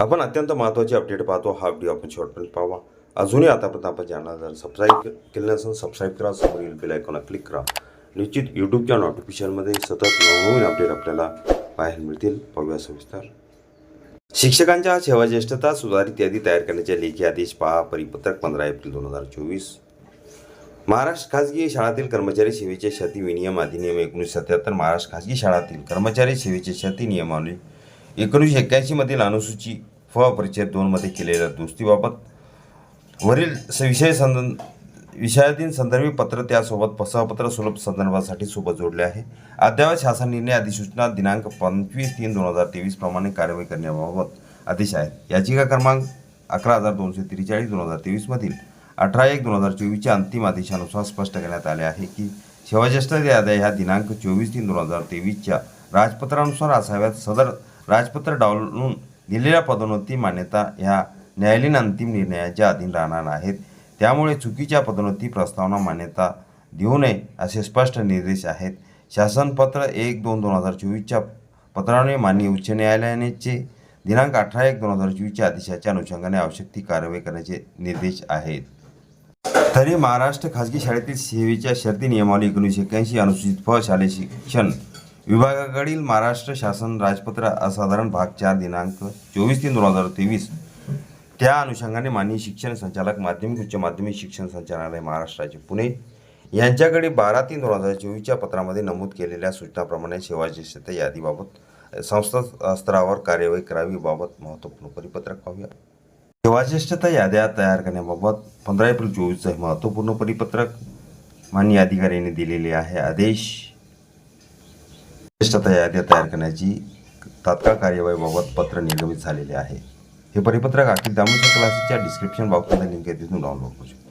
आपण अत्यंत महत्त्वाची अपडेट पाहतो. हा व्हिडिओ आपण शेवटपर्यंत पाहावा. अजूनही आतापर्यंत आपण चॅनल जर सबस्क्राईब केलं नसेल सबस्क्राईब करा. समोरील बेल आयकॉनला क्लिक करा. निश्चित यूट्यूबच्या नोटिफिकेशनमध्ये सतत नवनवीन अपडेट आपल्याला पाहायला मिळतील. पाहूया सविस्तर. शिक्षकांच्या सेवा ज्येष्ठता सुधारित यादी तयार करण्याचे लेखी आदेश पहा. परिपत्रक पंधरा एप्रिल दोन हजार चोवीस. महाराष्ट्र खाजगी शाळातील कर्मचारी सेवेचे शर्ती विनियम अधिनियम एकोणीसशे सत्याहत्तर. महाराष्ट्र खाजगी शाळातील कर्मचारी सेवेचे क्षती नियमावली एकोणीसशे एक्क्याऐंशीमधील अनुसूची फ परिच्छेद दोनमध्ये केलेल्या दुरुस्तीबाबत. वरील स- विषय संद विषयाधीन संदर्भी पत्र त्यासोबत सहपत्र सुलभ संदर्भासाठी सोबत जोडले आहे. अद्ययावत शासन निर्णय अधिसूचना दिनांक पंचवीस तीन दोन हजार तेवीस प्रमाणे कार्यवाही करण्याबाबत आदेश आहेत याचिका क्रमांक अकरा हजार दोनशे त्रेचाळीस दोन हजार तेवीसमधील अठरा एक दोन हजार चोवीसच्या अंतिम आदेशानुसार स्पष्ट करण्यात आले आहे की सेवाज्येष्ठ याद्या ह्या दिनांक चोवीस तीन दोन हजार तेवीसच्या राजपत्रानुसार असाव्यात. सदर राजपत्र डावलून दिलेल्या पदोन्नती मान्यता ह्या न्यायालयीन अंतिम निर्णयाच्या अधीन राहणार आहेत त्यामुळे चुकीच्या पदोन्नती प्रस्तावना मान्यता देऊ नये असे स्पष्ट निर्देश आहेत. शासनपत्र एक दोन दोन हजार चोवीसच्या पत्राने माननीय उच्च न्यायालयानेचे दिनांक अठरा एक दोन हजार चोवीसच्या आदेशाच्या अनुषंगाने आवश्यक ती कारवाई करण्याचे निर्देश आहेत. तरी महाराष्ट्र खाजगी शाळेतील सेवेच्या शर्ती नियमावली एकोणीसशे एक्याऐंशी अनुसूचित फ शालेय शिक्षण विभागाकडील महाराष्ट्र शासन राजपत्र असाधारण भाग चार दिनांक चोवीस तीन दोन हजार तेवीस. त्या अनुषंगाने माननीय शिक्षण संचालक माध्यमिक उच्च माध्यमिक शिक्षण संचालनालय महाराष्ट्राचे पुणे यांच्याकडे बारा तीन दोन हजार चोवीसच्या पत्रामध्ये नमूद केलेल्या सूचनाप्रमाणे सेवाज्येष्ठता यादीबाबत संस्था स्तरावर कार्यवाही करावी बाबत महत्त्वपूर्ण परिपत्रक पाहूया. सेवाज्येष्ठता याद्या तयार करण्याबाबत पंधरा एप्रिल चोवीसचं हे महत्त्वपूर्ण परिपत्रक मान्य अधिकाऱ्यांनी दिलेले आहे. आदेश ज्येष्ठता याद्या तयार करण्याची तात्काळ कार्यवाहीबाबत पत्र निर्गमित झालेले आहे. हे परिपत्रक अखिल दामोदर क्लासेसच्या डिस्क्रिप्शन बॉक्समध्ये लिंक आहे तिथून डाउनलोड करू शकतो.